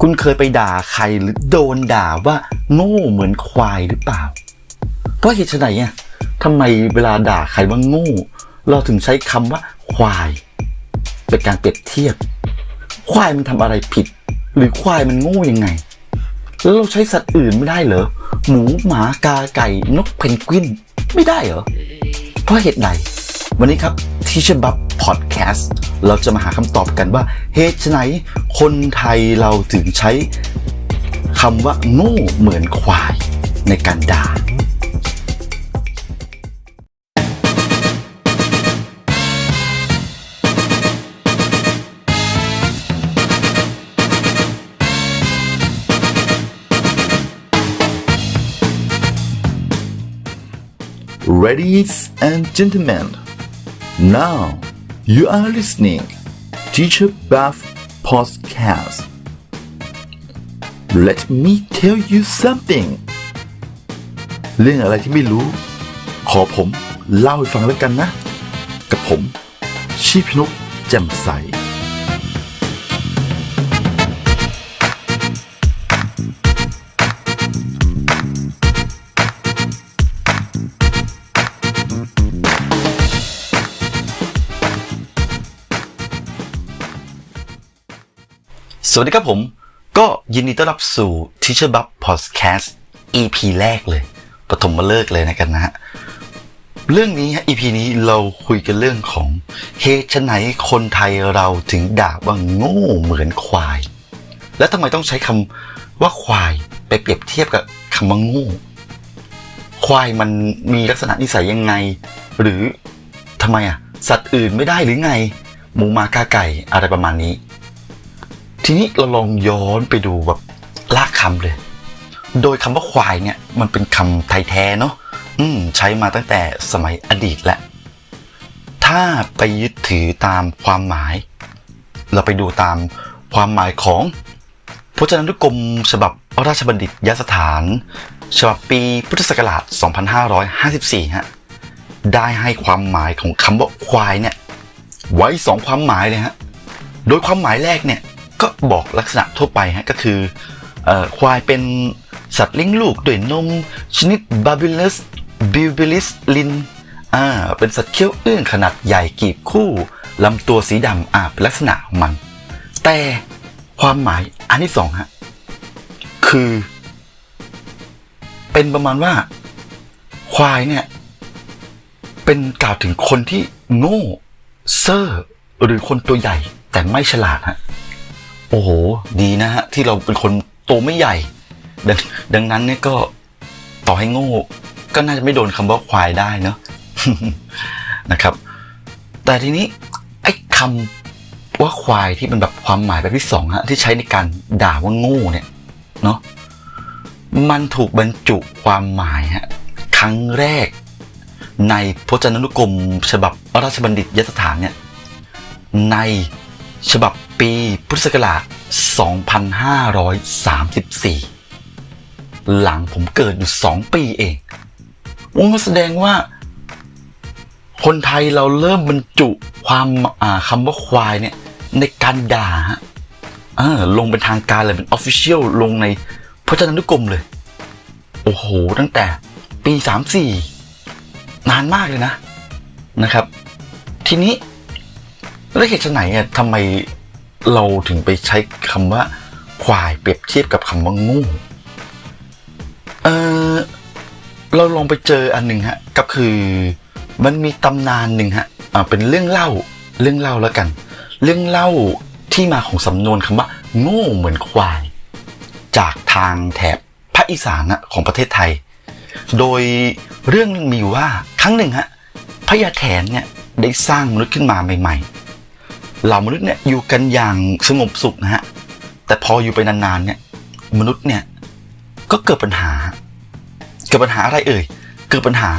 คุณเคยไปด่าใครหรือโดนด่าว่าโง่เหมือนควายหรือเปล่า เพราะเหตุไฉนเนี่ยทำไมเวลาด่าใครว่าโง่ เราถึงใช้คำว่า ควาย เป็นการเปรียบเทียบ ควายมันทำอะไรผิด หรือควายมันโง่ยังไง แล้วเราใช้สัตว์อื่นไม่ได้เหรอหมูหมากาไก่นกเพนกวิน ไม่ได้เหรอเพราะเหตุใด วันนี้ครับ Teacher Bub Podcast เราจะมาหาคำตอบกันว่าเหตุไฉนคนไทยเราถึงใช้คำว่าโง่เหมือนควายในการด่า Ladies and gentlemen, now you are listening Teacher Buff Podcast. Let me tell you something. เรื่องอะไรที่ไม่รู้ ขอผมเล่าให้ฟังแล้วกันนะ กับผม ชีพนุกแจ่มใส วัสดีครับผม ก็ยินดีต้อนรับสู่ Teacher Bub Podcast EP แรกเลย ปฐมมาเลิกเลยนะกันนะฮะ เรื่องนี้ฮะ EP นี้เราคุยกันเรื่องของเหตุไฉนคนไทยเราถึงด่าว่าโง่เหมือนควาย และทำไมต้องใช้คำว่าควายไปเปรียบเทียบกับคำว่าโง่ควายมันมีลักษณะนิสัยยังไง หรือทำไมอะ สัตว์อื่นไม่ได้หรือไง หมูหมากาไก่อะไรประมาณนี้ ทีนี้เราลองย้อนไปดูแบบลากคำเลย โดยคำว่าควายเนี่ยมันเป็นคำไทยแท้เนาะอืมใช้มาตั้งแต่สมัยอดีตแล้วถ้าไปยึดถือตามความหมาย เราไปดูตามความหมายของพจนานุกรมฉบับราชบัณฑิตยสถานฉบับปีพุทธศักราช 2554 ฮะ ได้ให้ความหมายของคำว่าควายเนี่ย ไว้สองความหมายเลยฮะ โดยความหมายแรกเนี่ย ก็บอกลักษณะทั่วไปฮะก็คืออควายเป็นสัตว์เลี้ยงลูกด้วยนม ชนิดบาบิลัสบิวบิลิสลินอ่าเป็นสัตว์เขี้ยวเอื้องขนาดใหญ่กีบคู่ลำตัวสีดำอ่าเป็นลักษณะของมัน แต่ความหมายอันที่สองฮะคือ เป็นประมาณว่า ควายเนี่ย เป็นกล่าวถึงคนที่โง่เซ่อหรือคนตัวใหญ่แต่ไม่ฉลาดฮะ โอ้โห ดีนะฮะ ที่เราเป็นคนโตวไม่ใหญ่ ดังดังนั้นเนี่ยก็ต่อให้โง่ ก็น่าจะไม่โดนคำว่าควายได้เนอะนะครับ แต่ทีนี้ไอ้คำว่าควายที่เป็นแบบความหมายแบบที่สองฮะที่ใช้ในการด่าว่าโง่เนี่ยเนาะมันถูกบรรจุความหมายฮะครั้งแรก ในพจนานุกรม ฉบับราชบัณฑิตยสถานเนี่ยในฉบับ ปีพุทธศักราช 2534 หลังผมเกิดอยู่ 2 ปีเองวงแสดงว่า คนไทยเราเริ่มบรรจุความอ่าคำว่าควายเนี่ย ในการด่าเออลงเป็นทางการเลยเป็นออฟฟิเชียลลงในพจนานุกรมเลย โอ้โห ตั้งแต่ปี 34 นานมากเลยนะนะครับ ทีนี้แล้วเหตุไฉนอะทำไม เราถึงไปใช้คำว่าควายเปรียบเทียบกับคำว่างูเออเราลองไปเจออันหนึ่งฮะก็คือมันมีตำนานหนึ่งฮะอ่าเป็นเรื่องเล่าเรื่องเล่าแล้วกัน เรื่องเล่าที่มาของสำนวนคำว่าโง่เหมือนควาย จากทางแถบภาคอีสานนะของประเทศไทย โดยเรื่องมีอยู่ว่าครั้งหนึ่งฮะพญาแถนเนี่ยได้สร้างมนุษย์ขึ้นมาใหม่ ๆ เหล่ามนุษย์เนี่ยอยู่กันอย่างสงบสุขนะฮะแต่พออยู่ไปนานๆเนี่ยมนุษย์เนี่ยก็เกิดปัญหา เกิดปัญหาอะไรเอ่ยเกิดปัญหา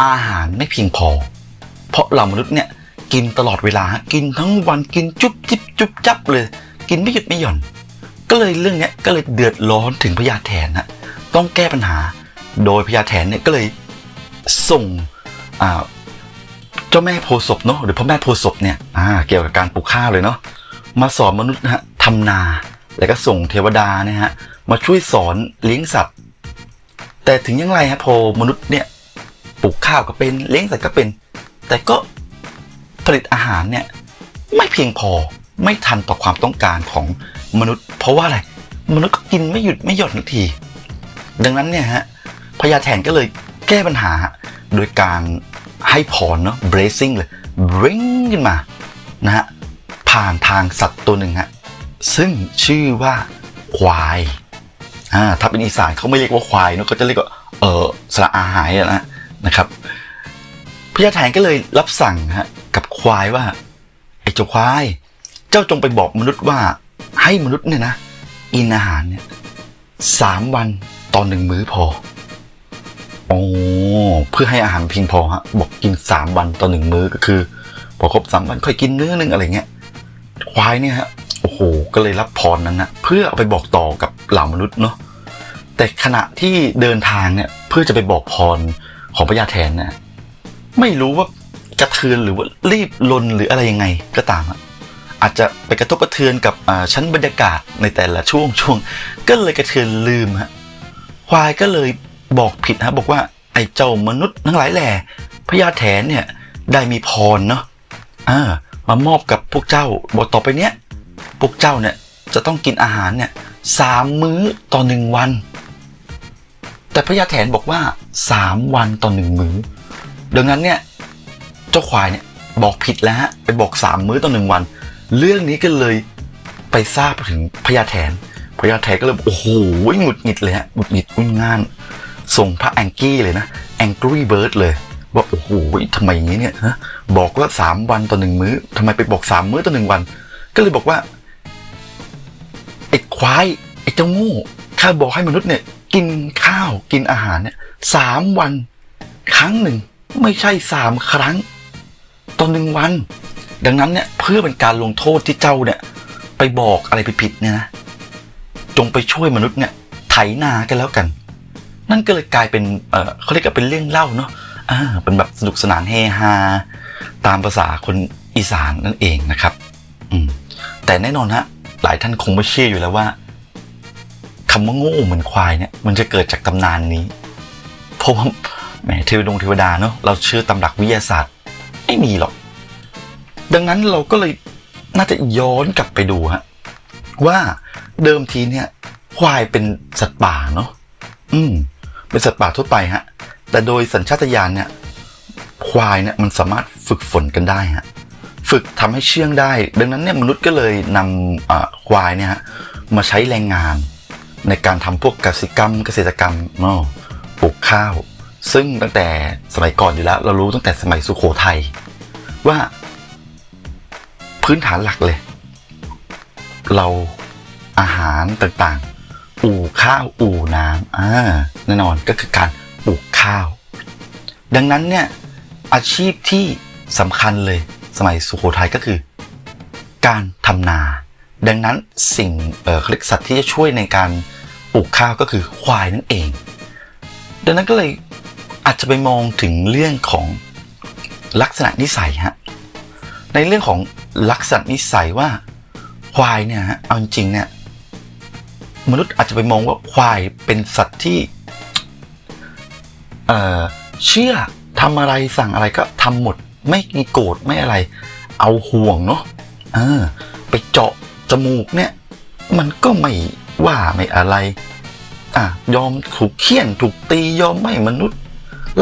อาหารไม่เพียงพอ เพราะเหล่ามนุษย์เนี่ยกินตลอดเวลากินทั้งวันกินจุ๊บจิบจุ๊บจับเลย กินไม่หยุดไม่หย่อน ก็เลยเรื่องเนี้ยก็เลยเดือดร้อนถึงพญาแถนฮะต้องแก้ปัญหา โดยพญาแถนเนี่ยก็เลยส่งอ่า เจ้าแม่โพศพเนาะหรือพ่อแม่โพศพเนี่ยอ่าเกี่ยวกับการปลูกข้าวเลยเนาะมาสอนมนุษย์นะฮะทำนา แล้วก็ส่งเทวดาเนะฮะมาช่วยสอนเลี้ยงสัตว์ แต่ถึงยังไรฮะพอมนุษย์เนี่ยปลูกข้าวก็เป็นเลี้ยงสัตว์ก็เป็น แต่ก็ผลิตอาหารเนี่ยไม่เพียงพอไม่ทันต่อความต้องการของมนุษย์ เพราะว่าอะไรมนุษย์ก็กินไม่หยุดไม่หย่อนทันที ดังนั้นเนี่ยฮะพญาแถนก็เลยแก้ปัญหาโดยการ ให้พรเนาะ bracing เลย bring ขึ้นมานะฮะผ่านทางสัตว์ตัวหนึ่งฮะซึ่งชื่อว่าควายอ่าถ้าเป็นอีสานเขาไม่เรียกว่าควายเนาะเขาจะเรียกว่าเออสระอาหายนะนะครับพญาแถนก็เลยรับสั่งฮะกับควายว่าไอ้เจ้าควาย เจ้าจงไปบอกมนุษย์ว่าให้มนุษย์เนี่ยนะกินอาหารเนี่ยสามวันตอนหนึ่งมื้อพอ โอ้เพื่อให้อาหารเพียงพอฮะบอกกินสามวันต่อหนึ่งมื้อก็คือ พอครบสามวันค่อยกินเนื้อนึงอะไรเงี้ยควายเนี่ยฮะโอ้โหก็เลยรับพรนั้นนะเพื่อเอาไปบอกต่อกับเหล่ามนุษย์เนาะแต่ขณะที่เดินทางเนี่ยเพื่อจะไปบอกพรของพญาแทนนะไม่รู้ว่ากระเทือนหรือว่ารีบลนหรืออะไรยังไงก็ตามอะอาจจะไปกระทบกระเทือนกับอ่าชั้นบรรยากาศในแต่ละช่วงช่วงก็เลยกระเทือนลืมฮะควายก็เลย บอกผิดฮะบอกว่าไอ้เจ้ามนุษย์ทั้งหลายแหล่พญาแถนเนี่ยได้มีพรเนาะอ่ามามอบกับพวกเจ้าบอกต่อไปเนี้ยพวกเจ้าเนี่ยจะต้องกินอาหารเนี่ยสามมื้อต่อหนึ่งวัน แต่พญาแถนบอกว่าสามวันต่อหนึ่งมื้อดังนั้นเนี่ยเจ้าควายเนี่ยบอกผิดแล้วฮะไปบอกสามมื้อต่อหนึ่งวัน เรื่องนี้ก็เลยไปทราบถึงพญาแถนพญาแถนก็เลยบอกโอ้โหหงุดหงิดเลยฮะหงุดหงิดงุนงาน ส่งพระแองกี้เลยนะแองกี้เบิร์ดเลยว่าโอ้โหทำไมอย่างนี้เนี่ยฮะบอกว่าสามวันต่อหนึ่งมื้อทำไมไปบอกสามมื้อต่อหนึ่งวัน ก็เลยบอกว่าไอ้ควายไอ้เจ้าง่ข้าบอกให้มนุษย์เนี่ย กินข้าวกินอาหารเนี่ยสามวัน ครั้งหนึ่ง ไม่ใช่สามครั้งต่อหนึ่งวัน ดังนั้นเนี่ยเพื่อเป็นการลงโทษที่เจ้าเนี่ย ไปบอกอะไรผิดๆเนี่ยนะจงไปช่วยมนุษย์เนี่ยไถนากันแล้วกัน นั่นก็เลยกลายเป็นเออเขาเรียกว่าเป็นเรื่องเล่าเนาะอ่าเป็นแบบสนุกสนานเฮฮาตามภาษาคนอีสานนั่นเองนะครับ อืมแต่แน่นอนฮะหลายท่านคงไม่เชื่ออยู่แล้วว่าคำว่าโง่เหมือนควายเนี่ยมันจะเกิดจากตำนานนี้เพราะว่าแหมเทวดงเทวดาเนาะเราเชื่อตำหลักวิทยาศาสตร์ ไม่มีหรอก ดังนั้นเราก็เลยน่าจะย้อนกลับไปดูฮะว่าเดิมทีเนี่ย ควายเป็นสัตว์ป่าเนาะอืม เป็นสัตว์ป่าทั่วไปฮะ แต่โดยสัญชาตญาณเนี่ยควายเนี่ยมันสามารถฝึกฝนกันได้ฮะฝึกทำให้เชื่องได้ ดังนั้นเนี่ยมนุษย์ก็เลยนำควายเนี่ยฮะมาใช้แรงงานในการทำพวกกสิกรรม เกษตรกรรมเนาะปลูกข้าว ซึ่งตั้งแต่สมัยก่อนอยู่แล้ว เรารู้ตั้งแต่สมัยสุโขทัยว่าพื้นฐานหลักเลย เราอาหารต่างๆ อู่ข้าวอู่น้ำอ่าแน่นอนก็คือการปลูกข้าว ดังนั้นเนี่ยอาชีพที่สำคัญเลยสมัยสุโขทัยก็คือ การทำนา ดังนั้นสิ่งเอ่อเขาเรียกสัตว์ที่จะช่วยในการปลูกข้าวก็คือควายนั่นเอง ดังนั้นก็เลยอาจจะไปมองถึงเรื่องของลักษณะนิสัยฮะในเรื่องของลักษณะนิสัยว่าควายเนี่ยฮะเอาจริงเนี่ย มนุษย์อาจจะไปมองว่าควายเป็นสัตว์ที่เอ่อเชื่อทำอะไรสั่งอะไรก็ทำหมด ไม่มีโกรธไม่อะไร เอาห่วงเนาะเออไปเจาะจมูกเนี่ย มันก็ไม่ว่าไม่อะไรอะยอมถูกเคี่ยนถูกตียอมไม่มนุษย์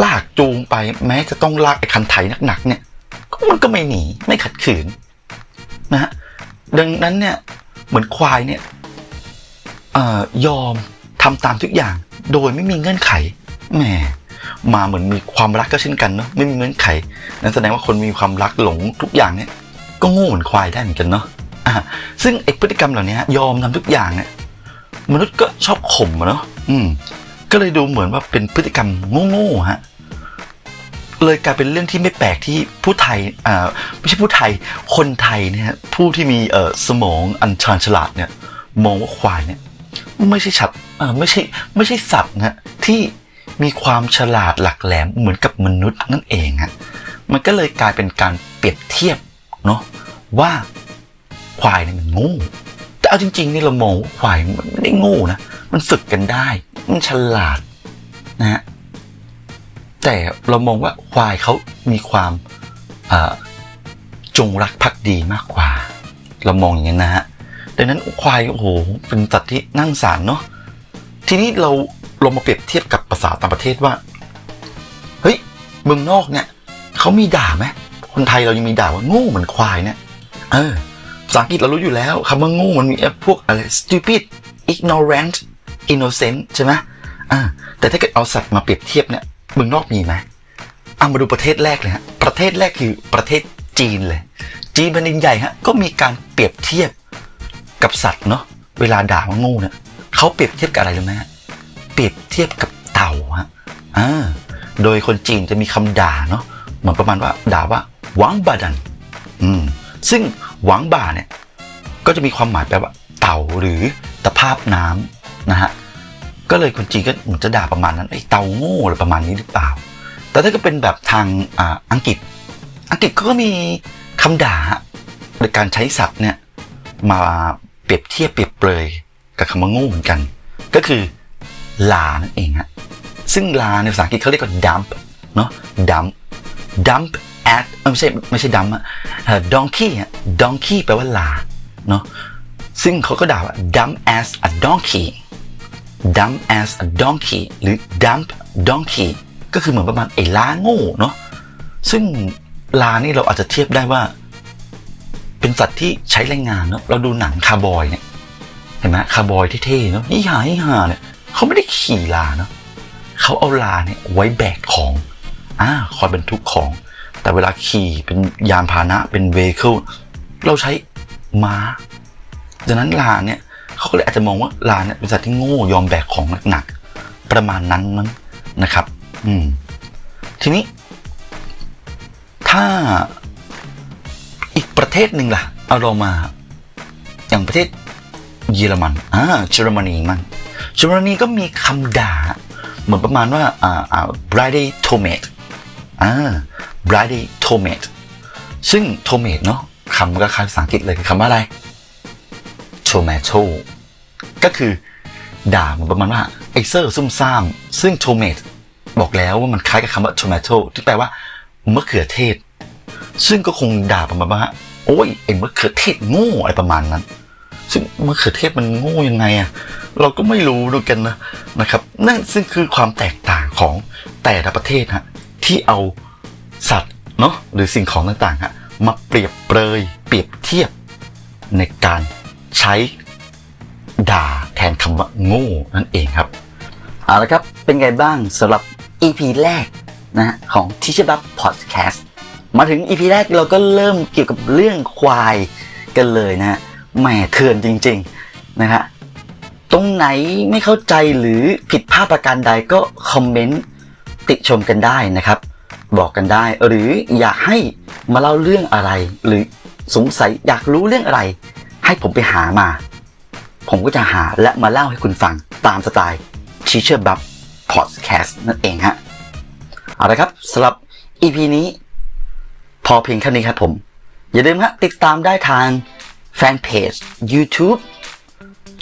ลากจูงไป แม้จะต้องลากไอ้คันไถหนักๆเนี่ยมันก็ไม่หนีไม่ขัดขืนนะฮะดังนั้นเนี่ยเหมือนควายเนี่ย ยอมทำตามทุกอย่าง โดยไม่มีเงื่อนไขแหมมาเหมือนมีความรักก็เช่นกันเนาะไม่มีเงื่อนไขนั่นแสดงว่าคนมีความรักหลงทุกอย่างเนี่ยก็โง่เหมือนควายได้เหมือนกันเนาะะซึ่งไอพฤติกรรมเหล่านี้ยอมทำทุกอย่างเนี่ยมนุษย์ก็ชอบข่มอะเนาะอืม ก็เลยดูเหมือนว่าเป็นพฤติกรรมโง่ๆฮะเลยกลายเป็นเรื่องที่ไม่แปลกที่ผู้ไทยอ่าไม่ใช่ผู้ไทย คนไทยเนี่ยผู้ที่มีเอ่อสมองอันชาญฉลาดเนี่ย มองว่าควายเนี่ย ไม่ใช่ฉัดเอ่อไม่ใช่ไม่ใช่สัตว์นะที่มีความฉลาดหลักแหลมเหมือนกับมนุษย์นั่นเองฮะมันก็เลยกลายเป็นการเปรียบเทียบเนาะว่าควายเนี่ยมันโง่แต่เอาจริงๆนี่เรามองว่าควายมันไม่ได้โง่นะมันฝึกกันได้ มันฉลาดนะฮะแต่เรามองว่าควายเขามีความจงรักภักดีมากกว่า เรามองอย่างนั้นะฮะ ดังนั้นควายโอ้โหเป็นสัตว์ที่นั่งสารเนาะทีนี้เราเรามาเปรียบเทียบกับภาษาต่างประเทศว่าเฮ้ยเมืองนอกเนี่ยเขามีด่าไหมคนไทยเรายังมีด่าว่าโง่เหมือนควายเนี่ยเออภาษาอังกฤษเรารู้อยู่แล้วคำว่าโง่มันมีพวกอะไร stupid ignorant innocent ใช่ไหมอ่าแต่ถ้าเกิดเอาสัตว์มาเปรียบเทียบเนี่ยเมืองนอกมีไหมเอามาดูประเทศแรกเลยฮะประเทศแรกคือประเทศจีนเลย จีนแผ่นดินใหญ่ฮะก็มีการเปรียบเทียบ กับสัตว์เนาะเวลาด่าว่าโง่เนี่ยเขาเปรียบเทียบกับอะไรรู้ไหมฮะเปรียบเทียบกับเต่าฮะอ่าโดยคนจีนจะมีคำด่าเนาะเหมือนประมาณว่าด่าว่าหวังบาดันอืมซึ่งหวังบ่าเนี่ยก็จะมีความหมายแปลว่า เต่าหรือตะภาพน้ำนะฮะก็เลยคนจีนก็เหมือนจะด่าประมาณนั้นไอ้เต่าโง่อะไรประมาณนี้หรือเปล่า แต่ถ้าก็เป็นแบบทางอ่าอังกฤษ อังกฤษก็มีคำด่าโดยการใช้ศัพท์เนี่ยมา เปรียบเทียบเปรียบเปรยกับคำว่าโง่เหมือนกัน ก็คือลานั่นเองฮะซึ่งลาในภาษาอังกฤษเขาเรียกว่า dump เนาะ dump dump at เอ้ยไม่ใช่ไม่ใช่ dump อะ donkey ฮะ donkey แปลว่าลาเนาะซึ่งเขาก็ด่าว่า dump as a donkey dump as a donkey หรือ dump donkey ก็คือเหมือนประมาณไอ้ลาโง่เนาะซึ่งลานี่เราอาจจะเทียบได้ว่า สัตว์ที่ใช้แรงงานเนาะเราดูหนังคาร์บอยเนี่ยเห็นไหมคาร์บอยเท่ๆเนาะนี่หานี่หาเนี่ยเขาไม่ได้ขี่ลาเนาะเขาเอาลาเนี่ยไว้แบกของอ่าคอยบรรทุกของ แต่เวลาขี่เป็นยานพาหนะเป็นเวเคิลเราใช้ม้าดังนั้นลาเนี่ยเขาก็เลยอาจจะมองว่าลาเนี่ยเป็นสัตว์ที่โง่ยอมแบกของหนักๆประมาณนั้นมั้งนะครับ อืม ทีนี้ ถ้า ประเทศหนึ่งล่ะ เอาเรามา อย่างประเทศเยอรมันอ่าเยอรมนีมันเยอรมนีก็มีคำด่า เหมือนประมาณว่าอ่าอ่า bride tomate อ่า bride tomate ซึ่ง tomate เนาะคำก็คล้ายภาษาอังกฤษเลยคือคำว่าอะไร tomato ก็คือด่าเหมือนประมาณว่าไอเซอร์ซุ่มซ่าม ซึ่ง tomate บอกแล้วว่ามันคล้ายกับคำว่า tomato ที่แปลว่ามะเขือเทศ ซึ่งก็คงด่าประมาณว่า โอ้ยไอ้มะเขือเทศโง่อะไรประมาณนั้น ซึ่งมะเขือเทศมันโง่ยังไงอะเราก็ไม่รู้ดูกันนะนะครับ นั่นซึ่งคือความแตกต่างของแต่ละประเทศฮะที่เอาสัตว์เนาะหรือสิ่งของต่างๆฮะมาเปรียบเปรยเปรียบเทียบในการใช้ด่าแทนคำว่าโง่นั่นเองครับเอาละครับเป็นไงบ้างสำหรับ EP แรกนะฮะของ Teacher Bub Podcast มาถึง EP แรกเราก็เริ่มเกี่ยวกับเรื่องควายกันเลยนะฮะแหมเถื่อนจริง ๆนะฮะตรงไหนไม่เข้าใจหรือผิดพลาดประการใดก็คอมเมนต์ติชมกันได้นะครับ บอกกันได้ หรืออยากให้มาเล่าเรื่องอะไร หรือสงสัยอยากรู้เรื่องอะไร ให้ผมไปหามา ผมก็จะหาและมาเล่าให้คุณฟังตามสไตล์ Teacher Bub Podcast นั่นเองฮะเอาละครับสำหรับ EP นี้ พอเพียงแค่นี้ครับผม อย่าลืมฮะติดตามได้ทางแฟนเพจ YouTube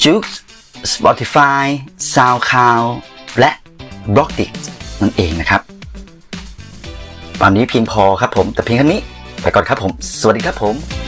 j u k e Spotify SoundCloud และ b l o g d i t นั่นเองนะครับ ตอนนี้เพียงพอครับผม แต่เพียงแค่นี้ ไปก่อนครับผม สวัสดีครับผม